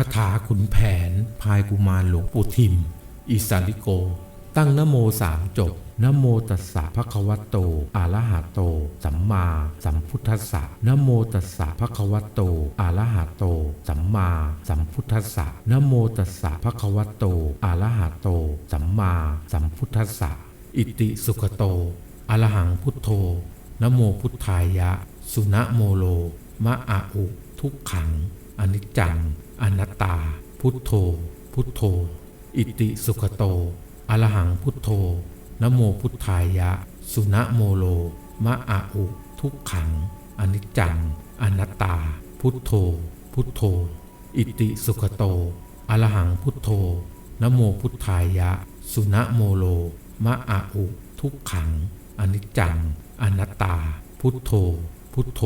าถาขุนแผน พายกุมารหลวงปู่ทิม อิสาลิโก ตั้งนโมสามจบนโมตัสสะภะคะวะโตอะระหะโต สัมมาสัมพุทธัสสะนโมตัสสะภะคะวะโตอะระหะโต สัมมาสัมพุทธัสสะนโมตัสสะภะคะวะโตอะระหะโต สัมมาสัมพุทธัสสะอิติสุขโตอะระหังพุทโธนโมพุทธายะ สุนะโมโล มะอะอุ ทุกขัง อนิจจัง อนัตตา พุทโธ พุทโธ อิติสุขโต อรหังพุทโธนะโมพุทธายะ สุนะโมโล มะอะอุ ทุกขัง อนิจจัง อนัตตา พุทโธ พุทโธ อิติสุขโต อรหังพุทโธนะโมพุทธายะ สุนะโมโล มะอะอุ ทุกขัง อนิจจัง อนัตตา พุทโธ พุทโธ